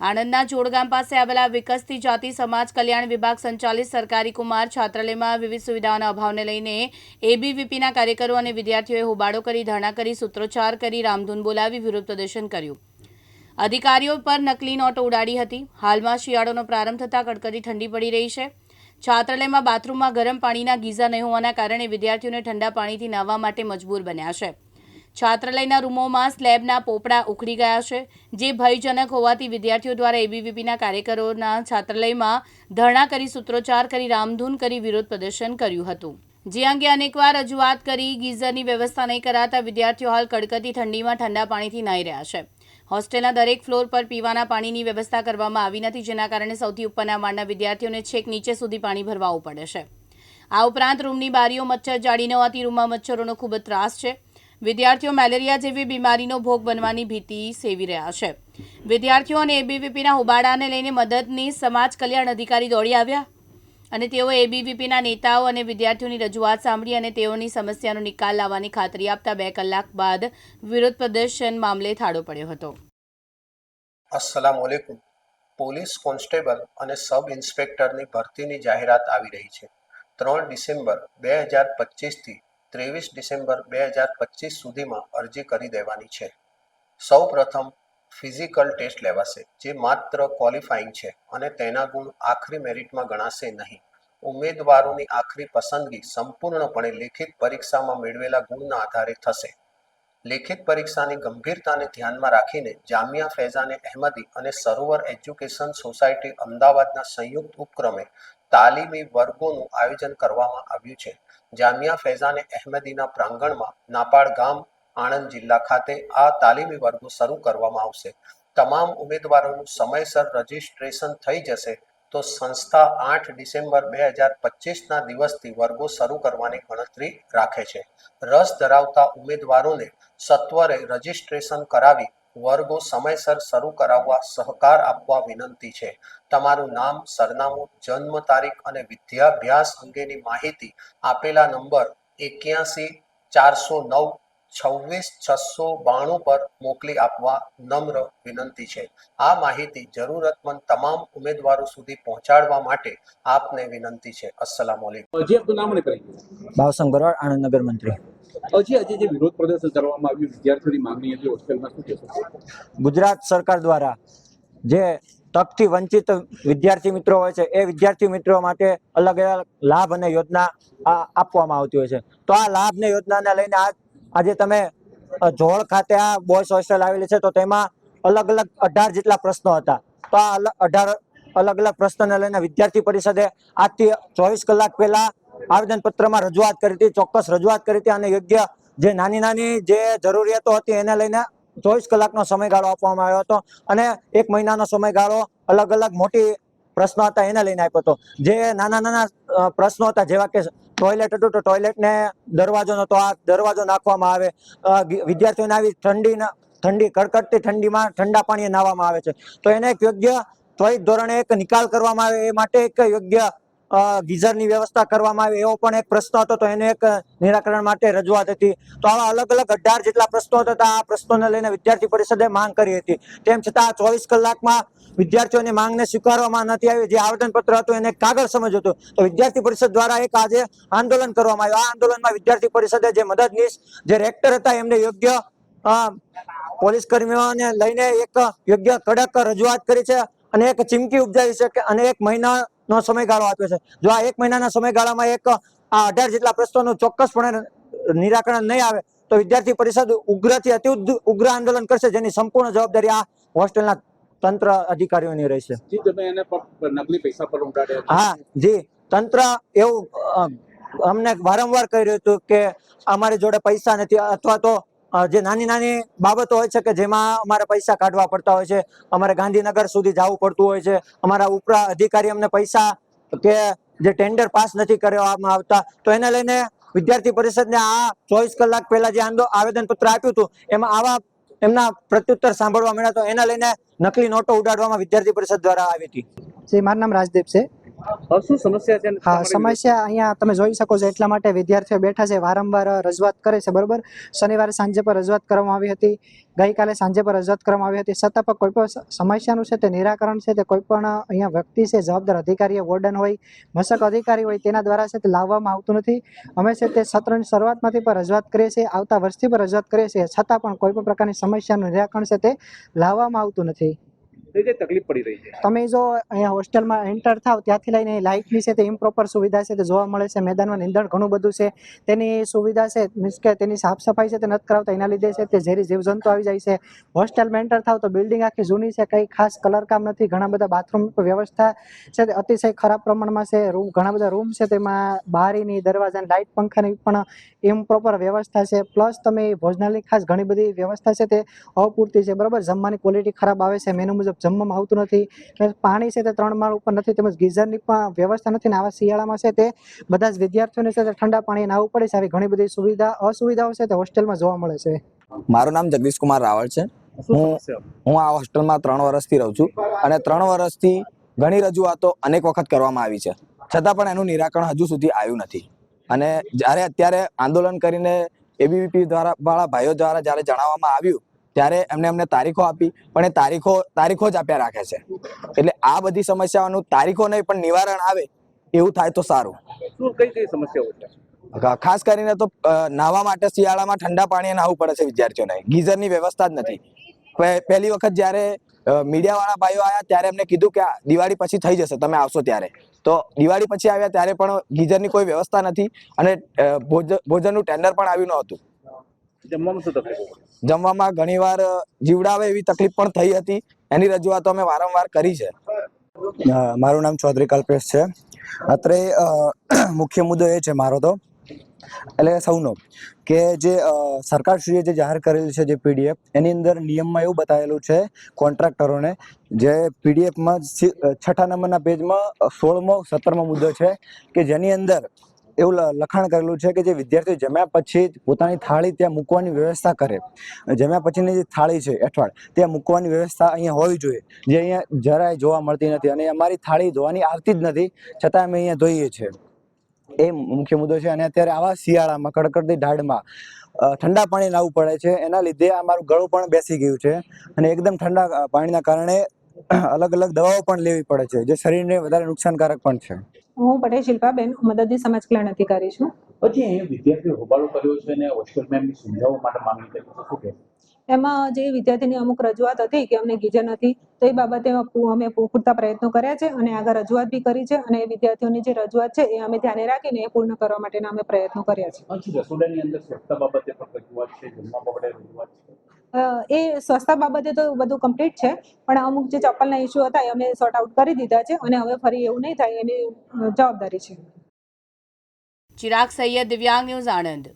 આણંદના જોડગામ પાસે આવેલા વિકસતી જાતિ સમાજ કલ્યાણ વિભાગ સંચાલિત સરકારી કુમાર છાત્રાલયમાં વિવિધ સુવિધાઓના અભાવને લઈને એબીવીપીના કાર્યકરો અને વિદ્યાર્થીઓએ હોબાળો કરી, ધરણા કરી, સૂત્રોચ્ચાર કરી, રામધૂન બોલાવી વિરોધ પ્રદર્શન કર્યું. અધિકારીઓ પર નકલી નોટો ઉડાડી હતી. હાલમાં શિયાળોનો પ્રારંભ થતાં કડકડી ઠંડી પડી રહી છે. છાત્રાલયમાં બાથરૂમમાં ગરમ પાણીના ગીઝા નહીં હોવાના કારણે વિદ્યાર્થીઓને ઠંડા પાણીથી નાહવા માટે મજબૂર બન્યા છે. છાત્રાલયના રૂમોમાં સ્લેબના પોપડા ઉખડી ગયા છે, જે ભયજનક હોવાથી વિદ્યાર્થીઓ દ્વારા એબીવીપીના કાર્યકરોના છાત્રાલયમાં ધરણા કરી સૂત્રોચ્ચાર કરી રામધૂન કરી વિરોધ પ્રદર્શન કર્યું હતું. જે અંગે અનેકવાર રજૂઆત કરી, ગીઝરની વ્યવસ્થા નહીં કરાતા વિદ્યાર્થીઓ હાલ કડકતી ઠંડીમાં ઠંડા પાણીથી નાહી રહ્યા છે. હોસ્ટેલના દરેક ફ્લોર પર પીવાના પાણીની વ્યવસ્થા કરવામાં આવી નથી, જેના કારણે સૌથી ઉપરના માળના વિદ્યાર્થીઓને છેક નીચે સુધી પાણી ભરવાવું પડે છે. આ ઉપરાંત રૂમની બારીઓ મચ્છર જાળી ન હોવાથી રૂમમાં મચ્છરોનો ખૂબ ત્રાસ છે. વિદ્યાર્થીઓ મેલેરિયા જેવી બીમારીનો ભોગ બનવાની ભીતિ સેવી રહ્યા છે. વિદ્યાર્થીઓ અને એબીવીપીના હોબાળાને લઈને મદદની સમાજ કલ્યાણ અધિકારી દોડી આવ્યા અને તેઓ એબીવીપીના નેતાઓ અને વિદ્યાર્થીઓની રજૂઆત સાંભળી અને તેઓની સમસ્યાનો નિકાલ લાવવાની ખાતરી આપતા બે કલાક બાદ વિરોધ પ્રદર્શન મામલે થાળો પડ્યો હતો. અસલામ પોલીસ કોન્સ્ટેબલ અને સબ ઇન્સ્પેક્ટરની ભરતીની જાહેરાત આવી રહી છે. ત્રણ ડિસેમ્બર બે હજાર પચીસથી ત્રેવીસ ડિસેમ્બર બે હજાર પચીસ સુધીમાં અરજી કરી દેવાની છે. સૌ પ્રથમ ફિઝિકલ ટેસ્ટ લેવાશે, જે માત્ર ક્વોલિફાઈંગ છે અને તેના ગુણ આખરી મેરિટમાં ગણાશે નહીં. ઉમેદવારોની આખરી પસંદગી સંપૂર્ણપણે લેખિત પરીક્ષામાં મેળવેલા ગુણના આધારે થશે. લેખિત પરીક્ષાની ગંભીરતાને ધ્યાનમાં રાખીને જામિયા ફૈઝાને અહેમદી અને સરોવર એજ્યુકેશન સોસાયટી અમદાવાદના સંયુક્ત ઉપક્રમે તાલીમી વર્ગોનું આયોજન કરવામાં આવ્યું છે. જામિયા ફૈઝાને અહેમદીના પ્રાંગણમાં નાપાડ ગામ, આણંદ જિલ્લા ખાતે આ તાલીમી વર્ગો શરૂ કરવામાં આવશે. તમામ ઉમેદવારોનું સમયસર રજીસ્ટ્રેશન થઈ જશે તો સંસ્થા આઠ ડિસેમ્બર બે હજાર પચીસના દિવસથી વર્ગો શરૂ કરવાની ગણતરી રાખે છે. રસ ધરાવતા ઉમેદવારોને સત્વરે રજીસ્ટ્રેશન કરાવી વર્ગો સમયસર શરૂ કરાવવા સહકાર આપવા વિનંતી છે. તમારું નામ સરનામું જન્મ તારીખ અને વિદ્યાભ્યાસ અંગેની માહિતી આપેલા નંબર એક્યાસી ચારસો નવ છવ્વીસ છસો બાણું પર મોકલી આપવા નમ્ર વિનંતી છે. આ માહિતી જરૂરતમંદ તમામ ઉમેદવારો સુધી પહોંચાડવા માટે આપને વિનંતી છે. અસલામ વાલેકુમ હજી આપનું નામ ભાવસંગ ભરવાડ આણંદ નગર મંત્રી. હજી આજે જે વિરોધ પ્રદર્શન કરવામાં આવ્યું, વિદ્યાર્થીઓની માંગણી હતી, હોસ્ટેલમાં શું કહેશો? ગુજરાત સરકાર દ્વારા જે તકથી વંચિત વિદ્યાર્થી મિત્રો હોય છે, એ વિદ્યાર્થી મિત્રો માટે અલગ અલગ લાભ અને યોજના આપવામાં આવતી હોય છે. તો આ લાભ ને યોજનાને લઈને આજ તમે જોડ ખાતે આ બોયસ હોસ્ટેલ આવેલી છે, તો તેમાં અલગ અલગ અઢાર જેટલા પ્રશ્નો હતા. તો આ અઢાર અલગ અલગ પ્રશ્નોને લઈને વિદ્યાર્થી પરિષદે આજથી ચોવીસ કલાક પહેલા આવેદન પત્રમાં રજૂઆત કરી હતી, ચોક્કસ રજૂઆત કરી હતી અને યોગ્ય જે નાની નાની જે જરૂરિયાતો હતી એને લઈને ચોવીસ કલાકનો સમયગાળો આપવામાં આવ્યો હતો અને એક મહિનાનો સમયગાળો અલગ અલગ મોટી પ્રશ્નો હતા એને લઈને આપ્યો હતો. જે નાના નાના પ્રશ્નો હતા જેવા કે ટોયલેટ હતું તો ટોયલેટને દરવાજો નતો આ દરવાજો નાખવામાં આવે વિદ્યાર્થીઓને આવી ઠંડી ઠંડી, કડકડતી ઠંડીમાં ઠંડા પાણીએ નાહવામાં આવે છે. તો એને એક યોગ્ય ત્વરિત ધોરણે એક નિકાલ કરવામાં આવે એ માટે એક યોગ્ય ગીઝરની વ્યવસ્થા કરવામાં આવે, એવો પણ એક પ્રશ્ન હતો, તો એને એક નિરાકરણ માટે રજૂઆત હતી. તો આવા અલગ અલગ અઢાર જેટલા પ્રશ્નો હતા આ પ્રશ્નોને લઈને વિદ્યાર્થી પરિષદે માંગ કરી હતી. તેમ છતાં ચોવીસ કલાકમાં વિદ્યાર્થીઓની માંગને સ્વીકારવામાં નથી આવી, જે આવેદન પત્ર હતું એને કાગળ સમજ હતું. તો વિદ્યાર્થી પરિષદ દ્વારા એક આજે આંદોલન કરવામાં આવ્યું. આ આંદોલનમાં વિદ્યાર્થી પરિષદે જે મદદનીશ જે રેક્ટર હતા, એમને યોગ્ય પોલીસ કર્મીઓને લઈને એક યોગ્ય કડક રજૂઆત કરી છે અને એક ચીમકી ઉપજાવી છે કે અને એક મહિનાનો સમયગાળો આપ્યો છે. જો આ એક મહિનાના સમયગાળામાં એક આ અઢાર જેટલા પ્રશ્નોનું ચોક્કસપણે નિરાકરણ નહીં આવે તો વિદ્યાર્થી પરિષદ ઉગ્રથી અતિ ઉગ્ર આંદોલન કરશે જેની સંપૂર્ણ જવાબદારી આ હોસ્ટેલના તંત્ર અધિકારીઓની રહેશે. નકલી પૈસા પર હા જી. તંત્ર એવું અમને વારંવાર કહી રહ્યું હતું કે અમારી જોડે પૈસા નથી અથવા તો જે નાની નાની બાબતો હોય છે કે જેમાં અમારે પૈસા કાઢવા પડતા હોય છે, અમારે ગાંધીનગર સુધી જવું પડતું હોય છે, અમારા ઉપરા અધિકારી અમને પૈસા કે જે ટેન્ડર પાસ નથી કરવામાં આવતા, તો એને લઈને વિદ્યાર્થી પરિષદને આ ચોવીસ કલાક પહેલા જે આવેદન પત્ર આપ્યું હતું, એમાં આવા એમના પ્રત્યુત્તર સાંભળવા મળ્યા તો એના લઈને નકલી નોટો ઉડાડવામાં વિદ્યાર્થી પરિષદ દ્વારા આવી હતી. મારું નામ રાજદીપ છે. શું સમસ્યા છે હા સમસ્યા અહીંયા તમે જોઈ શકો છો એટલા માટે વિદ્યાર્થીઓ બેઠા છે. વારંવાર રજૂઆત કરે છે બરોબર? શનિવારે સાંજે પર રજૂઆત કરવામાં આવી હતી. ગઈકાલે સાંજે પર રજૂઆત કરવામાં આવી હતી. છતાં પણ કોઈ પણ સમસ્યાનું છે તે નિરાકરણ છે તે કોઈ પણ અહીંયા વ્યક્તિ છે જવાબદાર અધિકારી વોર્ડન હોય મશક અધિકારી હોય તેના દ્વારા છે તે લાવવામાં આવતું નથી. અમે છે તે સત્રની શરૂઆતમાંથી પણ રજૂઆત કરીએ છીએ આવતા વર્ષથી પણ રજૂઆત કરીએ છીએ. છતાં પણ કોઈ પણ પ્રકારની સમસ્યાનું નિરાકરણ છે તે લાવવામાં આવતું નથી. કઈ તકલીફ પડી રહી છે તમે જો અહીંયા હોસ્ટેલમાં એન્ટર થાવ, ત્યાંથી લઈને લાઇટની છે તે ઇમ્પ્રોપર સુવિધા છે તે જોવા મળે છે, મેદાનમાં નીંદણ ઘણું બધું છે, તેની સુવિધા છે મીન્સ કે તેની સાફ સફાઈ છે તે નથી કરાવતા, એના લીધે છે તે ઝેરી જીવજંતુ આવી જાય છે. હોસ્ટેલમાં એન્ટર થાવ તો બિલ્ડિંગ આખી જૂની છે, કંઈ ખાસ કલર કામ નથી, ઘણા બધા બાથરૂમ વ્યવસ્થા છે અતિશય ખરાબ પ્રમાણમાં છે, રૂમ, ઘણા બધા રૂમ છે તેમાં બારીની દરવાજા લાઇટ પંખાની પણ ઇમ્પ્રોપર વ્યવસ્થા છે પ્લસ તમે ભોજનાલયની ખાસ ઘણી બધી વ્યવસ્થા છે તે અપૂરતી છે, બરાબર? જમવાની ક્વોલિટી ખરાબ આવે છે મેનુ મુજબ જમવામાં આવતું નથી. પાણી છે તે ત્રણ માળ ઉપર નથી તેમજ ગીઝરની પણ વ્યવસ્થા નથી ને આવા શિયાળામાં છે તે બધા જ વિદ્યાર્થીઓને છે તે ઠંડા પાણી નાવું પડે છે. આવી ઘણી બધી સુવિધા અસુવિધાઓ છે તે હોસ્ટેલમાં જોવા મળે છે. મારું નામ જગદીશ કુમાર રાવળ છે. હું- હું આ હોસ્ટેલમાં ત્રણ વર્ષથી રહું છું અને ત્રણ વર્ષથી ઘણી રજૂઆતો અનેક વખત કરવામાં આવી છે. છતાં પણ એનું નિરાકરણ હજુ સુધી આવ્યું નથી. અને જ્યારે અત્યારે આંદોલન કરીને એબીવીપી દ્વારા વાળા ભાઈઓ દ્વારા જ્યારે જણાવવામાં આવ્યું ત્યારે એમને અમને તારીખો આપી પણ એ તારીખો તારીખો જ આપ્યા રાખે છે. એટલે આ બધી સમસ્યાઓનું તારીખો નહીં પણ નિવારણ આવે એવું થાય તો સારું. શું કઈ કઈ સમસ્યાઓ છે? ખાસ કરીને તો નાહવા માટે શિયાળામાં ઠંડા પાણીએ નાહવું પડે છે વિદ્યાર્થીઓને ગીઝરની વ્યવસ્થા જ નથી. પહેલી વખત જ્યારે મીડિયા વાળા ભાઈઓ આવ્યા ત્યારે એમને કીધું કે દિવાળી પછી થઈ જશે તમે આવશો ત્યારે. તો દિવાળી પછી આવ્યા ત્યારે પણ ગીઝરની કોઈ વ્યવસ્થા નથી અને ભોજનનું ટેન્ડર પણ આવ્યું ન હતું જમવામાં શું તકલીફો ઘણીવાર જીવડાવે એવી તકલીફ પણ થઈ હતી. એની રજૂઆતો અમે વારંવાર કરી છે. મારું નામ ચૌધરી કલ્પેશ છે. અત્રે મુખ્ય મુદ્દો એ છે મારો તો. એટલે સૌનો, કે જે સરકારશ્રીએ જે જાહેર કરેલી છે જે પીડીએફ એની અંદર નિયમમાં એવું બતાવેલું છે કોન્ટ્રાક્ટરોને, જે પીડીએફમાં છઠ્ઠા નંબરના પેજમાં સોળમો, સત્તરમો મુદ્દો છે, કે જેની અંદર એવું લખાણ કરેલું છે કે જે વિદ્યાર્થીઓ જમ્યા પછી પોતાની થાળી ત્યાં મૂકવાની વ્યવસ્થા કરે. જમ્યા પછીની જે થાળી છે અઠવાડ ત્યાં મૂકવાની વ્યવસ્થા અહીંયા હોવી જોઈએ. જે અહીંયા જરાય જોવા મળતી નથી અને અમારી થાળી ધોવાની આવતી જ નથી, છતાં અમે અહીંયા ધોઈએ છીએ એ મુખ્ય મુદ્દો છે અને અત્યારે આવા શિયાળામાં, કડકડતી ઢાળમાં ઠંડા પાણી લાવવું પડે છે. એના લીધે અમારું ગળું પણ બેસી ગયું છે અને એકદમ ઠંડા પાણીના કારણે અલગ અલગ દવાઓ પણ લેવી પડે છે જે શરીરને વધારે નુકસાનકારક પણ છે. હું પટેલ શિલ્પાબેન મદદની સમાજ કલ્યાણ અધિકારી છું. પછી અહીંયા વિદ્યાર્થીઓ હોબાળો કર્યો છે અને હોસ્ટેલ મેમની સુવિધાઓ માટે માંગણી કરી છે. શું? એમાં જે વિદ્યાર્થીની અમુક રજૂઆત હતી કે અમને ગીઝર નથી તો એ બાબતે પુ- અમે પૂરતા પ્રયત્નો કર્યા છે અને આગળ રજૂઆત બી કરી છે અને એ વિદ્યાર્થીઓની જે રજૂઆત છે એ અમે ધ્યાને રાખીને એ પૂર્ણ કરવા માટેના અમે પ્રયત્નો કર્યા છે. રસોડાની અંદર સ્વચ્છતા બાબતે પણ રજૂઆત છે જમવા બાબતે રજૂઆત છે. એ સ્વચ્છતા બાબતે તો બધું કમ્પ્લીટ છે. પણ અમુક જે ચપ્પલના ઇસ્યુ હતા એ અમે સોર્ટ આઉટ કરી દીધા છે અને હવે ફરી એવું નહીં થાય એની જવાબદારી છે. ચિરાગ સૈયદ દિવ્યાંગ ન્યૂઝ આણંદ.